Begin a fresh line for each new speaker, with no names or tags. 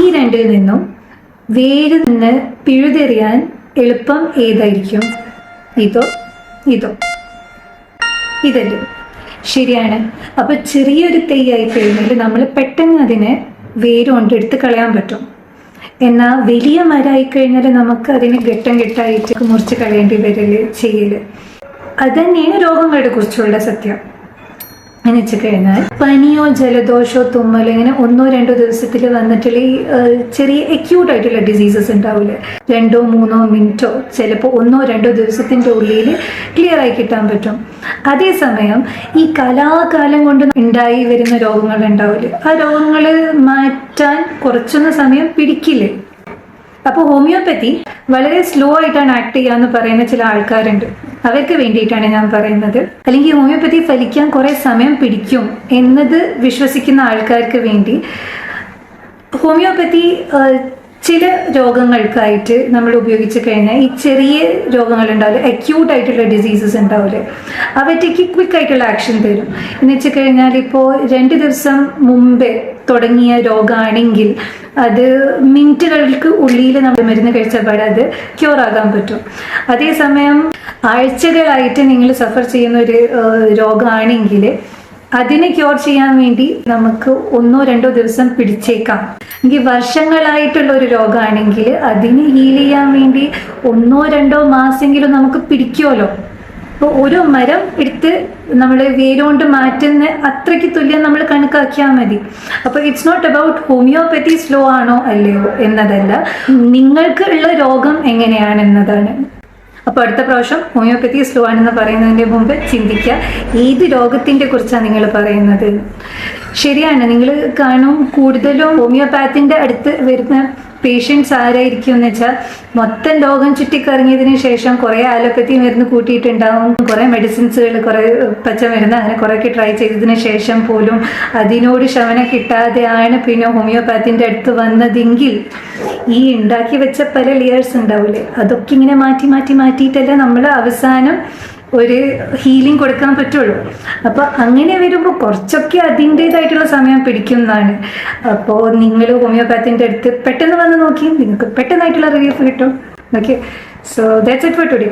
ഈ രണ്ടിൽ നിന്നും വേര് നിന്ന് പിഴുതെറിയാൻ എളുപ്പം ഏതായിരിക്കും? ഇതോ ഇതോ. ഇതല്ലേ. ശരിയാണ്. അപ്പൊ ചെറിയൊരു തെയ്യായി കഴിഞ്ഞാൽ നമ്മൾ പെട്ടെന്ന് അതിനെ വേര് കൊണ്ട് എടുത്ത് കളയാൻ പറ്റും. എന്നാൽ വലിയ മരമായി കഴിഞ്ഞാൽ നമുക്ക് അതിനെ ഘട്ടം ഘട്ടമായിട്ട് മുറിച്ച് കളയേണ്ടി വരൽ ചെയ്യൽ. അത് തന്നെയാണ് രോഗങ്ങളെ കുറിച്ചുള്ള സത്യം. എന്ന് വെച്ച് കഴിഞ്ഞാൽ പനിയോ ജലദോഷോ തുമ്മലോ ഇങ്ങനെ ഒന്നോ രണ്ടോ ദിവസത്തിൽ വന്നിട്ടുള്ള ഈ ചെറിയ അക്യൂട്ട് ആയിട്ടുള്ള ഡിസീസസ് ഉണ്ടാവില്ലേ? രണ്ടോ മൂന്നോ മിനിറ്റോ ചിലപ്പോൾ ഒന്നോ രണ്ടോ ദിവസത്തിന്റെ ഉള്ളിൽ ക്ലിയർ ആയി കിട്ടാൻ പറ്റും. അതേസമയം ഈ കലാകാലം കൊണ്ട് ഉണ്ടായി വരുന്ന രോഗങ്ങൾ ഉണ്ടാവില്ലേ ആ രോഗങ്ങൾ മാറ്റാൻ കുറച്ചൊന്ന് സമയം പിടിക്കില്ലേ? അപ്പോൾ ഹോമിയോപ്പതി വളരെ സ്ലോ ആയിട്ടാണ് ആക്ട് ചെയ്യാന്ന് പറയുന്ന ചില ആൾക്കാരുണ്ട്. അവർക്ക് വേണ്ടിയിട്ടാണ് ഞാൻ പറയുന്നത്. അല്ലെങ്കിൽ ഹോമിയോപ്പതി ഫലിക്കാൻ കുറെ സമയം പിടിക്കും എന്നത് വിശ്വസിക്കുന്ന ആൾക്കാർക്ക് വേണ്ടി. ഹോമിയോപ്പതി ചില രോഗങ്ങൾക്കായിട്ട് നമ്മൾ ഉപയോഗിച്ച് കഴിഞ്ഞാൽ ഈ ചെറിയ രോഗങ്ങൾ ഉണ്ടാവില്ല അക്യൂട്ട് ആയിട്ടുള്ള ഡിസീസസ് ഉണ്ടാവില്ലേ? അവറ്റേക്ക് ക്വിക്ക് ആയിട്ടുള്ള ആക്ഷൻ തരും. എന്ന് വെച്ച് കഴിഞ്ഞാൽ ഇപ്പോൾ രണ്ട് ദിവസം മുമ്പേ തുടങ്ങിയ രോഗമാണെങ്കിൽ അത് മിനിറ്റുകൾക്ക് ഉള്ളിൽ നമ്മൾ മരുന്ന് കഴിച്ചപാട് അത് ക്യൂർ ആകാൻ പറ്റും. അതേസമയം ആഴ്ചകളായിട്ട് നിങ്ങൾ സഫർ ചെയ്യുന്ന ഒരു രോഗമാണെങ്കിൽ അതിനെ ക്യൂർ ചെയ്യാൻ വേണ്ടി നമുക്ക് ഒന്നോ രണ്ടോ ദിവസം പിടിച്ചേക്കാം. എങ്കിൽ വർഷങ്ങളായിട്ടുള്ള ഒരു രോഗമാണെങ്കിൽ അതിനെ ഹീൽ ചെയ്യാൻ വേണ്ടി ഒന്നോ രണ്ടോ മാസമെങ്കിലും നമുക്ക് പിടിക്കുമല്ലോ അപ്പോൾ ഒരു മരം എടുത്ത് നമ്മൾ വേരുകൊണ്ട് മാറ്റുന്ന അത്രയ്ക്ക് തുല്യം നമ്മൾ കണക്കാക്കിയാൽ മതി. അപ്പോൾ it's not about homeopathy slow ആണോ അല്ലയോ എന്നതല്ല. നിങ്ങൾക്ക് ഉള്ള രോഗം എങ്ങനെയാണെന്നതാണ്. അപ്പോൾ അടുത്ത പ്രാവശ്യം ഹോമിയോപ്പതി സ്ലോ ആണെന്ന് പറയുന്നതിന്റെ മുമ്പ് ചിന്തിക്കുക. ഏത് രോഗത്തിന്റെ കുറിച്ചാണ് നിങ്ങൾ പറയുന്നത്? ശരിയാണ്. നിങ്ങൾ കാണും കൂടുതലും ഹോമിയോപാത്തിന്റെ അടുത്ത് വരുന്ന പേഷ്യൻസ് ആരായിരിക്കും എന്ന് വെച്ചാൽ മൊത്തം ലോകം ചുറ്റിക്കറങ്ങിയതിന് ശേഷം കുറേ ആലോപ്പത്തി മരുന്ന് കൂട്ടിയിട്ടുണ്ടാവും. കുറേ മെഡിസിൻസുകൾ കുറേ പച്ചമരുന്ന് അങ്ങനെ കുറേയൊക്കെ ട്രൈ ചെയ്തതിന് ശേഷം പോലും അതിനോട് ശമനം കിട്ടാതെയാണ് പിന്നെ ഹോമിയോപാത്തിന്റെ അടുത്ത് വന്നതെങ്കിൽ ഈ ഉണ്ടാക്കി വെച്ച പല ലെയേഴ്സ് ഉണ്ടാവില്ലേ അതൊക്കെ ഇങ്ങനെ മാറ്റി മാറ്റി മാറ്റിയിട്ടല്ല നമ്മൾ അവസാനം ഒരു ഹീലിംഗ് കൊടുക്കാൻ പറ്റുള്ളൂ. അപ്പോൾ അങ്ങനെ വരുമ്പോൾ കുറച്ചൊക്കെ അതിന്റേതായിട്ടുള്ള സമയം പിടിക്കുന്നതാണ്. അപ്പോൾ നിങ്ങൾ ഹോമിയോപാത്തിന്റെ അടുത്ത് പെട്ടെന്ന് വന്ന് നോക്കി നിങ്ങൾക്ക് പെട്ടെന്നായിട്ടുള്ള റിലീഫ് കിട്ടും. Okay so that's it for today